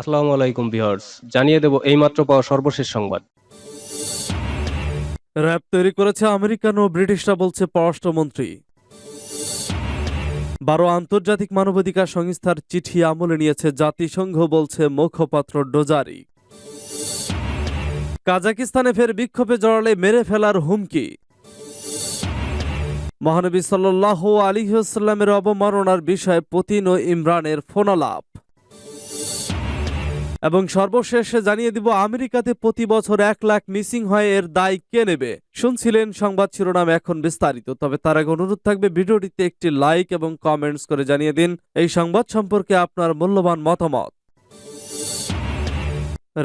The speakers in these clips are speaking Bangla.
আসসালামু আলাইকুম ভিউয়ার্স, জানিয়ে দেব এইমাত্র পাওয়া সর্বশেষ সংবাদ। র্যাব তৈরি করেছে আমেরিকান ও ব্রিটিশরা বলছে পররাষ্ট্রমন্ত্রী। বারো আন্তর্জাতিক মানবাধিকার সংস্থার চিঠি আমলে নিয়েছে জাতিসংঘ, বলছে মুখপাত্র ডোজারি। কাজাকিস্তানে ফের বিক্ষোভে জড়ালে মেরে ফেলার হুমকি। মহানবী সাল্লাহ আলিহাস্লামের অবমাননার বিষয়ে পুতিন ও ইমরানের ফোনালাপ। এবং সর্বশেষ জানিয়ে দিব, আমেরিকাতে প্রতি বছর এক লাখ মিসিং হয় এর দায় কে নেবে? শুনছিলেন সংবাদ শিরোনাম এখন বিস্তারিত, তবে তার আগে অনুরোধ থাকবে, ভিডিওটিতে একটি লাইক এবং কমেন্টস করে জানিয়ে দিন। এই সংবাদ সম্পর্কে আপনার মূল্যবান মতামত।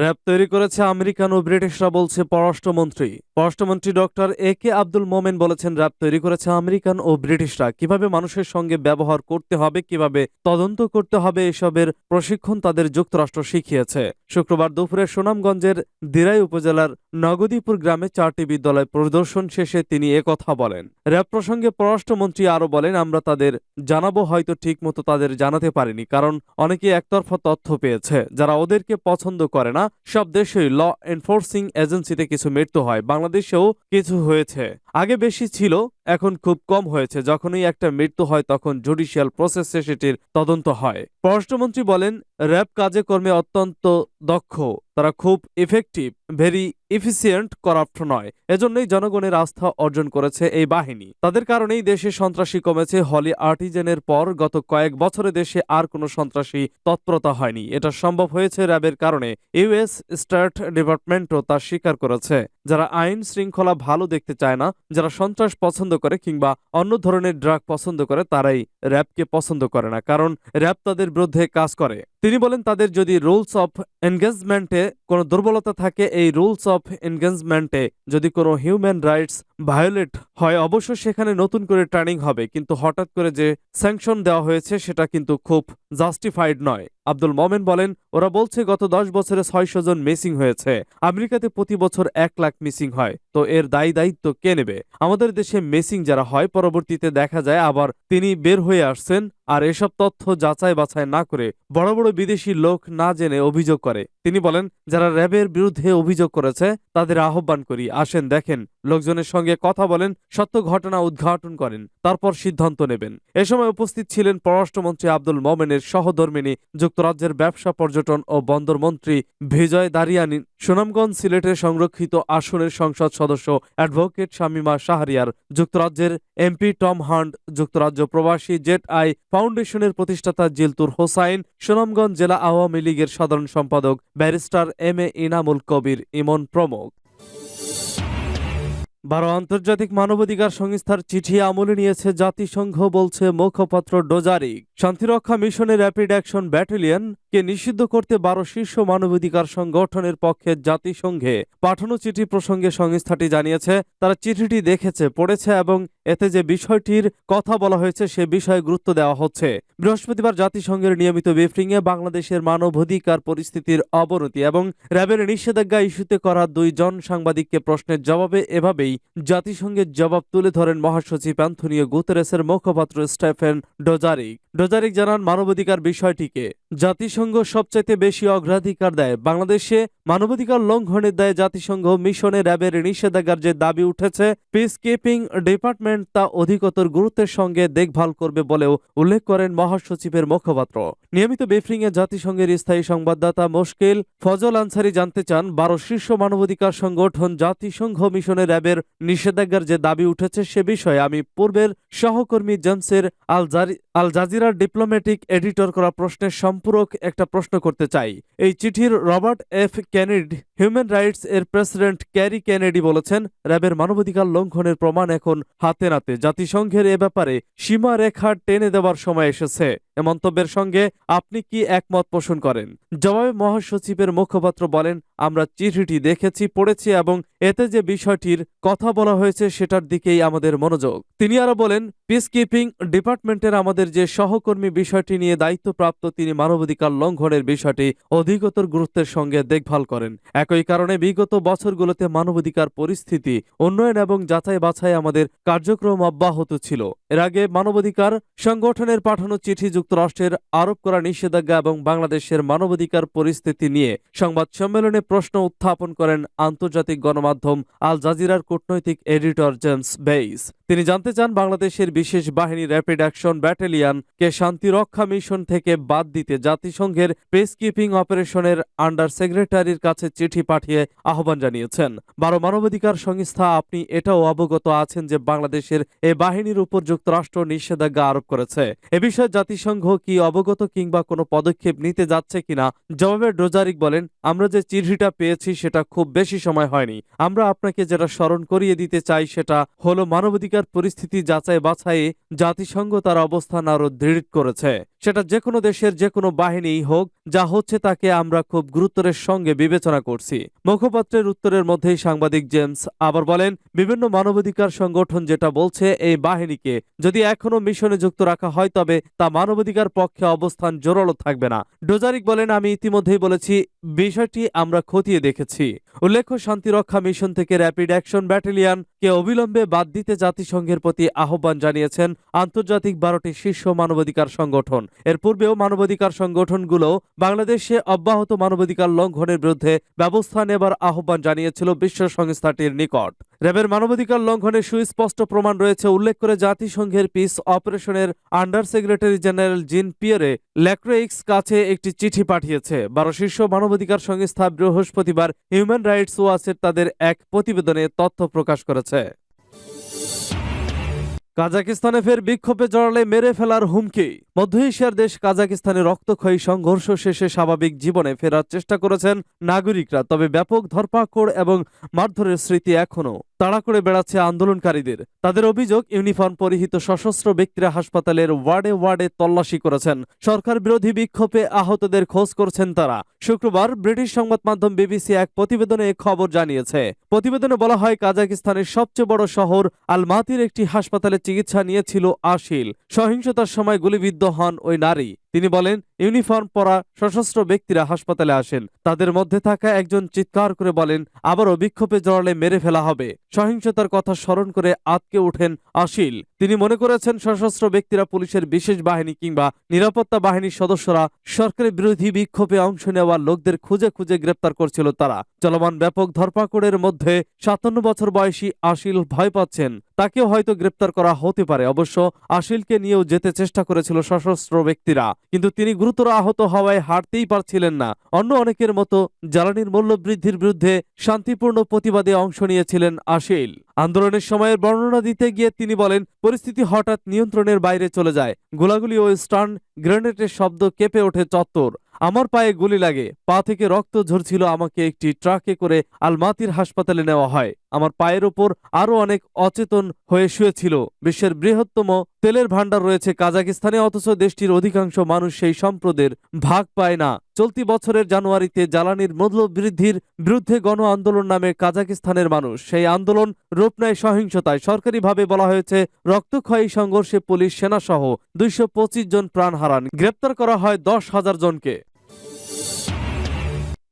র্যাব তৈরি করেছে আমেরিকান ও ব্রিটিশরা বলছে পররাষ্ট্রমন্ত্রী। পররাষ্ট্রমন্ত্রী ডক্টর এ কে আব্দুল মোমেন বলেছেন, র্যাব তৈরি করেছে আমেরিকান ও ব্রিটিশরা। কীভাবে মানুষের সঙ্গে ব্যবহার করতে হবে, কীভাবে তদন্ত করতে হবে, এসবের প্রশিক্ষণ তাদের যুক্তরাষ্ট্র শিখিয়েছে। শুক্রবার দুপুরে সুনামগঞ্জের দিরাই উপজেলার নগদীপুর গ্রামে চারটি বিদ্যালয় পরিদর্শন শেষে তিনি একথা বলেন। র্যাব প্রসঙ্গে পররাষ্ট্রমন্ত্রী আরও বলেন, আমরা তাদের জানাব, হয়তো ঠিকমতো তাদের জানাতে পারিনি, কারণ অনেকে একতরফা তথ্য পেয়েছে। যারা ওদেরকে পছন্দ করে না সব দেশেই ল এনফোর্সিং এজেন্সিতে কিছু মৃত্যু হয়। বাংলাদেশেও কিছু হয়েছে। আগে বেশি ছিল, এখন খুব কম হয়েছে। যখনই একটা মৃত্যু হয়, তখন জুডিশিয়াল প্রসেসে সেটির তদন্ত হয়। পররাষ্ট্রমন্ত্রী বলেন, র্যাব কাজে কর্মে অত্যন্ত দক্ষ। তারা খুব ইফেক্টিভ ভেরি ইফিসিয়েন্ট করাপ্ট নয়। এজন্যই জনগণের আস্থা অর্জন করেছে এই বাহিনী। তাদের কারণেই দেশে সন্ত্রাসী কমেছে। হলি আর্টিজেনের পর গত কয়েক বছরে দেশে আর কোনো সন্ত্রাসী তৎপরতা হয়নি। এটা সম্ভব হয়েছে র্যাবের কারণে। ইউএস স্টার্ট ডিপার্টমেন্টও তা স্বীকার করেছে। যারা আইন শৃঙ্খলা ভালো দেখতে চায় না, যারা সন্ত্রাস পছন্দ করে কিংবা অন্য ধরনের ড্রাগ পছন্দ করে, তারাই র্যাবকে পছন্দ করে না, কারণ র্যাব তাদের বিরুদ্ধে কাজ করে। তিনি বলেন, তাদের যদি রুলস অফ এনগেজমেন্টে কোনো দুর্বলতা থাকে, এই রুলস অফ এনগেজমেন্টে যদি কোনো হিউম্যান রাইটস ভায়োলেট হয় অবশ্য সেখানে নতুন করে ট্রেনিং হবে। কিন্তু হঠাৎ করে যে স্যাংশন দেওয়া হয়েছে, সেটা কিন্তু খুব জাস্টিফাইড নয়। আব্দুল মোমেন বলেন, ওরা বলছে গত দশ বছরে ছয়শো জন মিসিং হয়েছে। আমেরিকাতে প্রতি বছর এক লাখ মিসিং হয়। তো এর দায়ী দায়িত্ব কে নেবে? আমাদের দেশে মিসিং যারা হয়, পরবর্তীতে দেখা যায় আবার তিনি বের হয়ে আসছেন আর এসব তথ্য যাচাই বাছাই না করে বড় বড় বিদেশি লোক না জেনে অভিযোগ করে। তিনি বলেন, যারা র্যাবের বিরুদ্ধে অভিযোগ করেছে, তাদের আহ্বান করি, আসেন, দেখেন। লোকজনের সঙ্গে কথা বলেন, সত্য ঘটনা উদ্ঘাটন করেন, তারপর সিদ্ধান্ত নেবেন। এ সময় উপস্থিত ছিলেন পররাষ্ট্রমন্ত্রী আব্দুল মোমেনের সহধর্মিনী, যুক্তরাজ্যের ব্যবসা পর্যটন ও বন্দর মন্ত্রী বিজয় দারিয়ানি, সুনামগঞ্জ সিলেটের সংরক্ষিত আসনের সংসদ সদস্য অ্যাডভোকেট শামিমা শাহরিয়ার, যুক্তরাজ্যের এমপি টম হান্ড যুক্তরাজ্য প্রবাসী জেট আই ফাউন্ডেশনের প্রতিষ্ঠাতা জিলতুর হোসাইন, সুনামগঞ্জ জেলা আওয়ামী লীগের সাধারণ সম্পাদক barrister M A Inamul Kabir Emon প্রমুখ। বারো আন্তর্জাতিক মানবাধিকার সংস্থার চিঠি আমলে নিয়েছে জাতিসংঘ, বলছে মুখপাত্র ডোজারিক শান্তিরক্ষা মিশনের র্যাপিড অ্যাকশন ব্যাটালিয়ন কে নিষিদ্ধ করতে বারো শীর্ষ মানবাধিকার সংগঠনের পক্ষে জাতিসংঘে পাঠানো চিঠি প্রসঙ্গে সংস্থাটি জানিয়েছে, তারা চিঠিটি দেখেছে, পড়েছে এবং এতে যে বিষয়টির কথা বলা হয়েছে সে বিষয়ে গুরুত্ব দেওয়া হচ্ছে। বৃহস্পতিবার জাতিসংঘের নিয়মিত ব্রিফিংয়ে বাংলাদেশের মানবাধিকার পরিস্থিতির অবনতি এবং র্যাবের নিষেধাজ্ঞা ইস্যুতে করা দুই জন সাংবাদিককে প্রশ্নের জবাবে এভাবেই জাতিসংঘের জবাব তুলে ধরেন মহাসচিব অ্যান্থনিও গুতেরেসের মুখপাত্র স্টেফেন ডোজারিক। ডোজারিক জানান মানবাধিকার বিষয়টিকে। জাতিসংঘ সবচাইতে বেশি অগ্রাধিকার দেয় বাংলাদেশে। মানবাধিকার লঙ্ঘনের দায়ে জাতিসংঘ মিশনে র্যাবের নিষেধাজ্ঞার যে দাবি উঠেছে পিস কিপিং ডিপার্টমেন্ট তা অধিকতর গুরুত্বের সঙ্গে দেখভাল করবে বলেও উল্লেখ করেন মহাসচিবের মুখপাত্র। নিয়মিত ব্রিফিংয়ে জাতিসংঘের স্থায়ী সংবাদদাতা মুশকিল ফজল আনসারি জানতে চান, বারো শীর্ষ মানবাধিকার সংগঠন জাতিসংঘ মিশনে র্যাবের নিষেধাজ্ঞার যে দাবি উঠেছে সে বিষয়ে আমি পূর্বের সহকর্মী জেমসের আল জারি জাজিরার ডিপ্লোম্যাটিক এডিটর করা প্রশ্নের সম্পূরক একটা প্রশ্ন করতে চাই। এই চিঠির Robert F Kennedy human rights এর প্রেসিডেন্ট ক্যারি কেনেডি বলেছেন, র্যাবের মানবাধিকার লঙ্ঘনের প্রমাণ এখন হাতে নাতে। জাতিসংঘের এ ব্যাপারে সীমা রেখা টেনে দেওয়ার সময় এসেছে। এ মন্তব্যের সঙ্গে আপনি কি একমত পোষণ করেন? জবাবে মহাসচিবের মুখপাত্র বলেন, আমরা চিঠিটি দেখেছি, পড়েছি এবং এতে যে বিষয়টির কথা বলা হয়েছে সেটার দিকেই আমাদের মনোযোগ। তিনি আরও বলেন পিস কিপিং ডিপার্টমেন্টের আমাদের যে সহকর্মী বিষয়টি নিয়ে দায়িত্বপ্রাপ্ত তিনি মানবাধিকার লঙ্ঘনের বিষয়টি অধিকতর গুরুত্বের সঙ্গে দেখভাল করেন। একই কারণে বিগত বছরগুলোতে মানবাধিকার পরিস্থিতি, উন্নয়ন এবং যাচাই বাছাই আমাদের কার্যক্রম অব্যাহত ছিল। এর আগে মানবাধিকার সংগঠনের পাঠানো চিঠি যুক্তরাষ্ট্রের আরোপ করা নিষেধাজ্ঞা এবং বাংলাদেশের মানবাধিকার পরিস্থিতি নিয়ে সংবাদ সম্মেলনে প্রশ্ন উত্থাপন করেন আন্তর্জাতিক গণমাধ্যম আল জাজিরার কূটনৈতিক এডিটর জেমস বেইস তিনি জানতে চান বাংলাদেশের বিশেষ বাহিনী র্যাপিড অ্যাকশন ব্যাটালিয়নকে শান্তিরক্ষা মিশন থেকে বাদ দিতে জাতিসংঘের পেস কিপিং অপারেশনের আন্ডার সেক্রেটারির কাছে চিঠি পাঠিয়ে আহ্বান জানিয়েছেন। বারো মানবাধিকার সংস্থা, আপনি এটাও অবগত আছেন যে বাংলাদেশের এ বাহিনীর উপর যুক্তরাষ্ট্র নিষেধাজ্ঞা আরোপ করেছে। এ বিষয়ে জাতিসংঘ কি অবগত কিংবা কোনো পদক্ষেপ নিতে যাচ্ছে কিনা জবাবে ডোজারিক বলেন, আমরা যে চিঠিটা পেয়েছি সেটা খুব বেশি সময় হয়নি। আমরা আপনাকে যেটা স্মরণ করিয়ে দিতে চাই সেটা হলো মানবাধিকার পরিস্থিতি যাচাই বাছাইয়ে জাতিসংঘ তার অবস্থান আরও দৃঢ় করেছে। সেটা যে কোনো দেশের যে কোনো বাহিনীই হোক, যা হচ্ছে তাকে আমরা খুব গুরুত্বের সঙ্গে বিবেচনা করছি। মুখপাত্রের উত্তরের মধ্যেই সাংবাদিক জেমস আবার বলেন, বিভিন্ন মানবাধিকার সংগঠন যেটা বলছে এই বাহিনীকে, যদি এখনও মিশনে যুক্ত রাখা হয় তবে তা মানবাধিকার পক্ষে অবস্থান জোরালো থাকবে না। ডোজারিক বলেন, আমি ইতিমধ্যেই বলেছি, বিষয়টি আমরা খতিয়ে দেখেছি। উল্লেখ্য, শান্তিরক্ষা মিশন থেকে র্যাপিড অ্যাকশন ব্যাটালিয়নকে অবিলম্বে বাদ দিতে জাতিসংঘের প্রতি আহ্বান জানিয়েছেন আন্তর্জাতিক বারোটি শীর্ষ মানবাধিকার সংগঠন। এর পূর্বেও মানবাধিকার সংগঠনগুলো বাংলাদেশে অব্যাহত মানবাধিকার লঙ্ঘনের বিরুদ্ধে ব্যবস্থা নেবার আহ্বান জানিয়েছিল বিশ্ব সংস্থাটির নিকট। র্যাবের মানবাধিকার লঙ্ঘনের সুস্পষ্ট প্রমাণ রয়েছে উল্লেখ করে জাতিসংঘের পিস অপারেশনের আন্ডার সেক্রেটারি জেনারেল জিন পিয়ারে ল্যাক্রোইক্স কাছে একটি চিঠি পাঠিয়েছে। বারো শীর্ষ মানবাধিকার সংস্থা বৃহস্পতিবার হিউম্যান রাইটস ওয়াচের তাদের এক প্রতিবেদনে তথ্য প্রকাশ করেছে। কাজাকিস্তানে ফের বিক্ষোভে জড়ালে মেরে ফেলার হুমকি। মধ্য এশিয়ার দেশ কাজাকিস্তানে রক্তক্ষয়ী সংঘর্ষ শেষে স্বাভাবিক জীবনে ফেরার চেষ্টা করেছেন নাগরিকরা, তবে ব্যাপক ধরপাকড় এবং মারধরের স্মৃতি এখনও। তাড়া করে বেড়াচ্ছে আন্দোলনকারীদের। তাদের অভিযোগ, ইউনিফর্ম পরিহিত সশস্ত্র ব্যক্তিরা হাসপাতালের ওয়ার্ডে ওয়ার্ডে তল্লাশি করেছেন। সরকার বিরোধী বিক্ষোভে আহতদের খোঁজ করছেন তারা। শুক্রবার ব্রিটিশ সংবাদ মাধ্যম বিবিসি এক প্রতিবেদনে খবর জানিয়েছে। প্রতিবেদনে বলা হয়, কাজাকিস্তানের সবচেয়ে বড় শহর আলমাতির একটি হাসপাতালে চিকিৎসা নিয়েছিল আশিল। সহিংসতার সময় গুলিবিদ্ধ হন ওই নারী। তিনি বলেন, ইউনিফর্ম পরা সশস্ত্র ব্যক্তিরা হাসপাতালে আসেন। তাদের মধ্যে থাকা একজন চিৎকার করে বলেন, আবারও বিক্ষোভে জড়ালে মেরে ফেলা হবে। সহিংসতার কথা স্মরণ করে আতকে ওঠেন আশিল। তিনি মনে করেছেন সশস্ত্র ব্যক্তিরা পুলিশের বিশেষ বাহিনী কিংবা নিরাপত্তা বাহিনীর সদস্যরা সরকারের বিরোধী বিক্ষোভে অংশ নেওয়া লোকদের খুঁজে খুঁজে গ্রেপ্তার করছিল তারা। চলমান ব্যাপক ধরপাকড়ের মধ্যে সাতান্ন বছর বয়সী আশিল ভয় পাচ্ছেন। তাকেও হয়তো গ্রেপ্তার করা হতে পারে। অবশ্য আশিলকে নিয়েও যেতে চেষ্টা করেছিল সশস্ত্র ব্যক্তিরা। কিন্তু তিনি গুরুতর আহত হওয়ায় হাঁটতেই পারছিলেন না। অন্য অনেকের মতো জ্বালানির মূল্য বৃদ্ধির বিরুদ্ধে শান্তিপূর্ণ প্রতিবাদে অংশ নিয়েছিলেন আশিল। আন্দোলনের সময়ের বর্ণনা দিতে গিয়ে তিনি বলেন, পরিস্থিতি হঠাৎ নিয়ন্ত্রণের বাইরে চলে যায়। গোলাগুলি ও স্টান গ্রেনেডের শব্দ কেঁপে ওঠে চত্বর। আমার পায়ে গুলি লাগে। পা থেকে রক্ত ঝরছিল আমাকে একটি ট্রাকে করে আলমাতির হাসপাতালে নেওয়া হয়। আমার পায়ের ওপর আরও অনেক অচেতন হয়ে শুয়েছিল। বিশ্বের বৃহত্তম তেলের ভাণ্ডার রয়েছে কাজাকিস্তানে, অথচ দেশটির অধিকাংশ মানুষ সেই সম্পদের ভাগ পায় না। চলতি বছরের জানুয়ারিতে জ্বালানির মূল্য বৃদ্ধির বিরুদ্ধে গণ আন্দোলন নামে কাজাকিস্তানের মানুষ। সেই আন্দোলন রূপ নেয় সহিংসতায়। সরকারিভাবে বলা হয়েছে, রক্তক্ষয়ী সংঘর্ষে পুলিশ, সেনাসহ দুইশো পঁচিশ জন প্রাণ হারান। গ্রেপ্তার করা হয় দশ হাজার জনকে।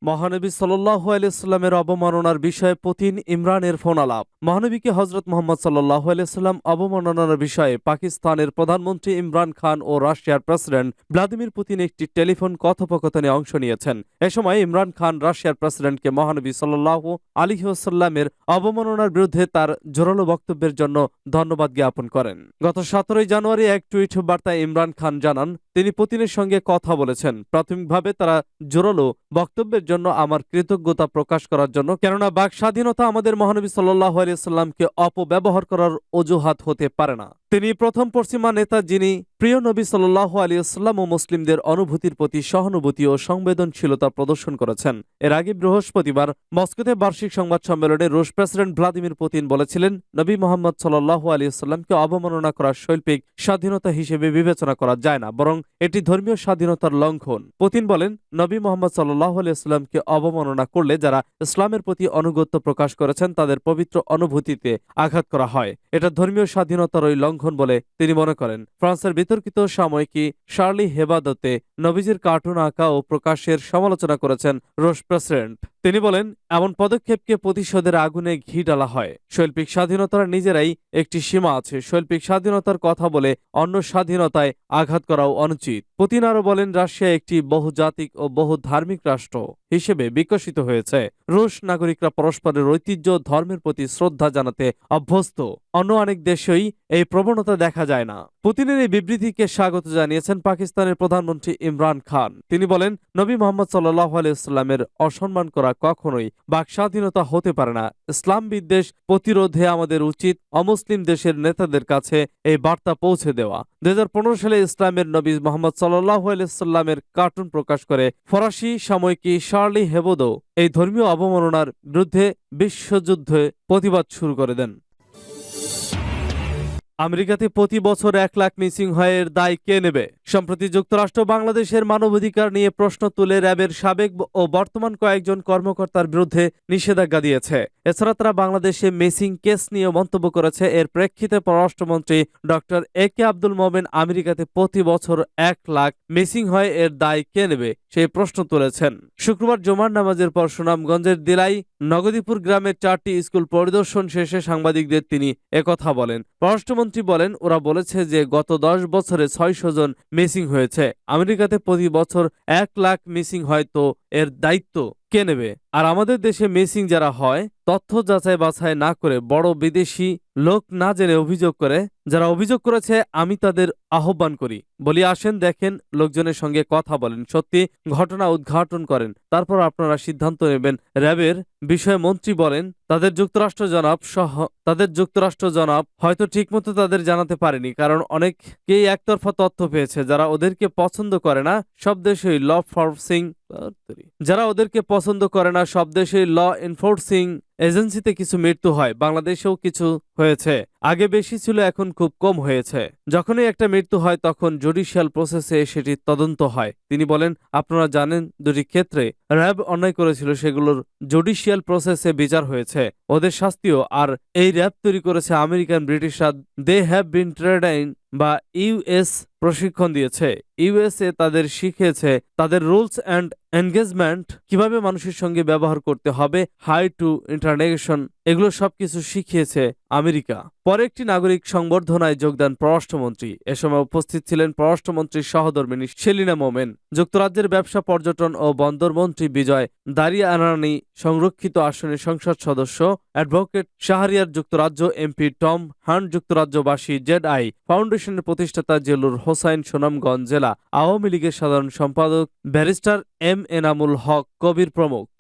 মহানবী সাল্লাহ আলাইস্লামের অবমাননার বিষয়ে পুতিন ইমরানের ফোন আলাপ মহানবীকে হজরত মোহাম্মদ সাল্লাহ আলাইস্লাম অবমাননার বিষয়ে পাকিস্তানের প্রধানমন্ত্রী ইমরান খান ও রাশিয়ার প্রেসিডেন্ট ভ্লাদিমির পুতিন একটি টেলিফোন কথোপকথনে অংশ নিয়েছেন। এ সময় ইমরান খান রাশিয়ার প্রেসিডেন্টকে মহানবী সাল্লাহ আলিহাসাল্লামের অবমাননার বিরুদ্ধে তার জোরালো বক্তব্যের জন্য ধন্যবাদ জ্ঞাপন করেন। গত সতেরোই জানুয়ারি এক টুইট বার্তায় ইমরান খান জানান, তিনি পুতিনের সঙ্গে কথা বলেছেন। প্রাথমিকভাবে তারা জোরালো বক্তব্যের জন্য, আমার কৃতজ্ঞতা প্রকাশ করার জন্য। কেননা বাক স্বাধীনতা আমাদের মহানবী সাল্লাহ আলিয়াল্লামকে অপব্যবহার করার অজুহাত হতে পারে না। তিনি প্রথম পশ্চিমা নেতা যিনি প্রিয় নবী সাল্লাহ আলিয়াল্লাম ও মুসলিমদের অনুভূতির প্রতি সহানুভূতি ও সংবেদনশীলতা প্রদর্শন করেছেন। এর আগে বৃহস্পতিবার মস্কোতে বার্ষিক সংবাদ সম্মেলনে রুশ প্রেসিডেন্ট ভ্লাদিমির পুতিন বলেছিলেন, নবী মোহাম্মদ সাল্লাহ আলিয়াল্লামকে অবমাননা করার শৈল্পিক স্বাধীনতা হিসেবে বিবেচনা করা যায় না, বরং এটি ধর্মীয় স্বাধীনতার লঙ্ঘন। পুতিন বলেন, নবী মোহাম্মদ সাল্লাহ আলিয়াল্লামকে অবমাননা করলে যারা ইসলামের প্রতি অনুগত্য প্রকাশ করেছেন তাদের পবিত্র অনুভূতিতে আঘাত করা হয়। এটা ধর্মীয় স্বাধীনতারই লঙ্ঘন বলে তিনি মনে করেন। ফ্রান্সের বিতর্কিত সাময়িকী শার্লি হেবাদতে নবীজির কার্টুন আঁকা ও প্রকাশের সমালোচনা করেছেন রোশ প্রেসিডেন্ট। তিনি বলেন, এমন পদক্ষেপকে প্রতিশোধের আগুনে ঘি ডালা হয়। শৈল্পিক স্বাধীনতার নিজেরাই একটি সীমা আছে। শৈল্পিক স্বাধীনতার কথা বলে অন্য স্বাধীনতায় আঘাত করাও অনুচিত। পুতিন আরও বলেন, রাশিয়া একটি বহুজাতিক ও বহু ধার্মিক রাষ্ট্র হিসেবে বিকশিত হয়েছে। রুশ নাগরিকরা পরস্পরের ঐতিহ্য ধর্মের প্রতি শ্রদ্ধা জানাতে অভ্যস্ত। অন্য অনেক দেশেই এই প্রবণতা দেখা যায় না। পুতিনের এই বিবৃতিকে স্বাগত জানিয়েছেন পাকিস্তানের প্রধানমন্ত্রী ইমরান খান। তিনি বলেন, নবী মোহাম্মদ সাল্লাহ আলাইস্লামের অসম্মান করা কখনোই বাক স্বাধীনতা হতে পারে না। ইসলাম বিদ্বেষ প্রতিরোধে আমাদের উচিত অমুসলিম দেশের নেতাদের কাছে এই বার্তা পৌঁছে দেওয়া। দু হাজার পনেরো সালে ইসলামের নবী মোহাম্মদ সাল্লাহ আলাইস্লামের কার্টুন প্রকাশ করে ফরাসি সাময়িকী শার্লি হেবোদো এই ধর্মীয় অবমাননার বিরুদ্ধে বিশ্বযুদ্ধে প্রতিবাদ শুরু করে দেন। আমেরিকাতে প্রতি বছর এক লাখ মিসিং হয় এর দায় কে নেবে? সম্প্রতি যুক্তরাষ্ট্র বাংলাদেশের মানবাধিকার নিয়ে প্রশ্ন তুলে র্যাবের সাবেক ও বর্তমান কয়েকজন কর্মকর্তার বিরুদ্ধে নিষেধাজ্ঞা দিয়েছে। এছাড়া তারা বাংলাদেশে মিসিং কেস নিয়ে মন্তব্য করেছে। এর প্রেক্ষিতে পররাষ্ট্রমন্ত্রী ডক্টর এ কে আব্দুল মোমেন আমেরিকাতে প্রতি বছর এক লাখ মিসিং হয় এর দায় কে নেবে, সেই প্রশ্ন তুলেছেন। শুক্রবার জুমার নামাজের পর সুনামগঞ্জের দিলাই নগদীপুর গ্রামের চারটি স্কুল পরিদর্শন শেষে সাংবাদিকদের তিনি একথা বলেন। পররাষ্ট্রমন্ত্রী বলেন, ওরা বলেছে যে গত দশ বছরে ছয়শো জন মিসিং হয়েছে। আমেরিকাতে প্রতি বছর এক লাখ মিসিং হয়, তো এর দায়িত্ব কে নেবে? আর আমাদের দেশে মিসিং যারা হয়, তথ্য যাচাই বাছাই না করে বড় বিদেশি লোক না জেনে অভিযোগ করে, যারা অভিযোগ করেছে, আমি তাদের আহ্বান করি। বলি, আসেন, দেখেন, লোকজনের সঙ্গে কথা বলেন, সত্যি ঘটনা উদ্ঘাটন করেন। তারপর আপনারা সিদ্ধান্ত নেবেন। র্যাবের বিষয়ে মন্ত্রী বলেন, তাদের যুক্তরাষ্ট্র জনাব সহ, তাদের যুক্তরাষ্ট্র জনাব হয়তো ঠিকমতো তাদের জানাতে পারেনি, কারণ অনেককেই একতরফা তথ্য পেয়েছে, যারা ওদেরকে পছন্দ করে না, সব দেশেই ল ফোর্সিং যারা ওদেরকে পছন্দ করে না সব দেশে ল এনফোর্সিং এজেন্সিতে কিছু মৃত্যু হয়, বাংলাদেশেও কিছু হয়েছে। আগে বেশি ছিল, এখন খুব কম হয়েছে। যখনই একটা মৃত্যু হয়, তখন জুডিশিয়াল প্রসেসে সেটি তদন্ত হয়। তিনি বলেন, আপনারা জানেন দুটি ক্ষেত্রে র্যাব অন্যায় করেছিল, সেগুলোর জুডিশিয়াল প্রসেসে বিচার হয়েছে। ওদের শাস্তিও, আর এই র্যাব তৈরি করেছে আমেরিকান ব্রিটিশরা দে হ্যাভ বিন ট্রেডাইন বা ইউএস প্রশিক্ষণ দিয়েছে। ইউএসএ তাদের শিখিয়েছে, তাদের রুলস অ্যান্ড এনগেজমেন্ট কীভাবে মানুষের সঙ্গে ব্যবহার করতে হবে হাই টু ইন্টারনেশন এগুলো সবকিছু শিখিয়েছে আমেরিকা। পরে একটি নাগরিক সংবর্ধনায় যোগদান পররাষ্ট্রমন্ত্রী। এ সময় উপস্থিত ছিলেন পররাষ্ট্রমন্ত্রীর সহধর্মিনী সেলিনা মোমেন। যুক্তরাজ্যের ব্যবসা, পর্যটন ও বন্দরমন্ত্রী বিজয় দারিয়া আনানি সংরক্ষিত আসনের সংসদ সদস্য অ্যাডভোকেট শাহরিয়ার যুক্তরাজ্য এমপি টম হান্ট, যুক্তরাজ্যবাসী জেড আই ফাউন্ডেশনের প্রতিষ্ঠাতা জেলুর হোসাইন সুনামগঞ্জ জেলা আওয়ামী লীগের সাধারণ সম্পাদক ব্যারিস্টার এম এনামুল হক কবির প্রমুখ।